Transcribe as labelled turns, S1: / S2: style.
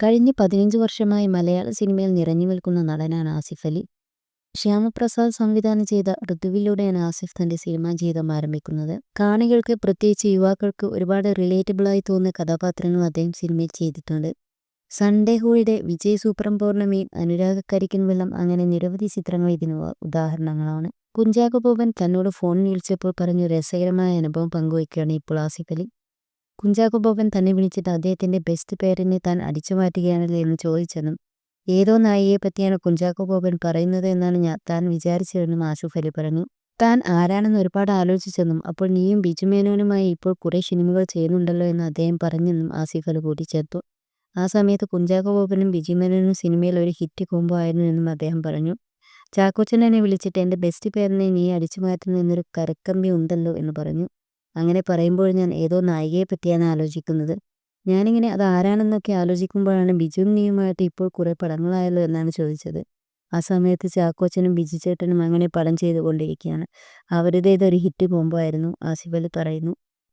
S1: കഴിഞ്ഞ പതിനഞ്ച് വർഷമായി മലയാള സിനിമയിൽ നിറഞ്ഞു നിൽക്കുന്ന നടനാണ് ആസിഫ് അലി. ശ്യാമപ്രസാദ് സംവിധാനം ചെയ്ത ഋതുവിലൂടെയാണ് ആസിഫ് തന്റെ സിനിമാ ജീവിതം ആരംഭിക്കുന്നത്. കാണികൾക്ക് പ്രത്യേകിച്ച് യുവാക്കൾക്ക് ഒരുപാട് റിലേറ്റബിളായി തോന്നുന്ന കഥാപാത്രങ്ങൾ അദ്ദേഹം സിനിമയിൽ ചെയ്തിട്ടുണ്ട്. സൺഡേ ഹോളിഡേ വിജയ് സൂപ്രം പൗർണമി അനുരാഗ കരിക്കൻ വെള്ളം അങ്ങനെ നിരവധി ചിത്രങ്ങൾ ഇതിന് ഉദാഹരണങ്ങളാണ്. കുഞ്ചാക്കോ ബോബൻ തന്നോട് ഫോണിൽ വിളിച്ചപ്പോൾ പറഞ്ഞു രസകരമായ അനുഭവം പങ്കുവയ്ക്കുകയാണ് ഇപ്പോൾ ആസിഫ് അലി. കുഞ്ചാക്കോ ബോബൻ തന്നെ വിളിച്ചിട്ട് അദ്ദേഹത്തിന്റെ ബെസ്റ്റ് പേരിനെ താൻ അടിച്ചു മാറ്റുകയാണല്ലോ എന്ന് ചോദിച്ചെന്നും ഏതോ നായിയെ പറ്റിയാണ് കുഞ്ചാക്കോ ബോബൻ പറയുന്നത് എന്നാണ് ഞാൻ താൻ വിചാരിച്ചതെന്നും ആഷുഫ് അലി പറഞ്ഞു. താൻ ആരാണെന്ന് ഒരുപാട് ആലോചിച്ചെന്നും അപ്പോൾ നീയും ബിജു മേനോനുമായി ഇപ്പോൾ കുറേ സിനിമകൾ ചെയ്യുന്നുണ്ടല്ലോ എന്ന് അദ്ദേഹം പറഞ്ഞെന്നും ആസിഫ് അലി കൂട്ടിച്ചേർത്തു. ആ സമയത്ത് കുഞ്ചാക്കോ ബോബനും ബിജു മേനോനും സിനിമയിൽ ഒരു ഹിറ്റ് കോംബോ ആയിരുന്നു എന്നും അദ്ദേഹം പറഞ്ഞു. ചാക്കോച്ചൻ എന്നെ വിളിച്ചിട്ട് എന്റെ ബെസ്റ്റ് പേരിനെ നീ അടിച്ചു മാറ്റുന്നു എന്നൊരു കരക്കമ്പി ഉണ്ടല്ലോ എന്ന് പറഞ്ഞു. അങ്ങനെ പറയുമ്പോൾ ഞാൻ ഏതോ നായികയെ പറ്റിയാണ് ആലോചിക്കുന്നത്. ഞാനിങ്ങനെ അത് ആരാണെന്നൊക്കെ ആലോചിക്കുമ്പോഴാണ് ബിജുവും നീയുമായിട്ട് ഇപ്പോൾ കുറേ പടങ്ങളായല്ലോ എന്നാണ് ചോദിച്ചത്. ആ സമയത്ത് ചാക്കോച്ചനും ബിജു ചേട്ടനും അങ്ങനെ പടം ചെയ്തുകൊണ്ടിരിക്കുകയാണ്. അവരുടേതൊരു ഹിറ്റ് കോംബോ ആയിരുന്നു ആസിഫലി പറയുന്നു.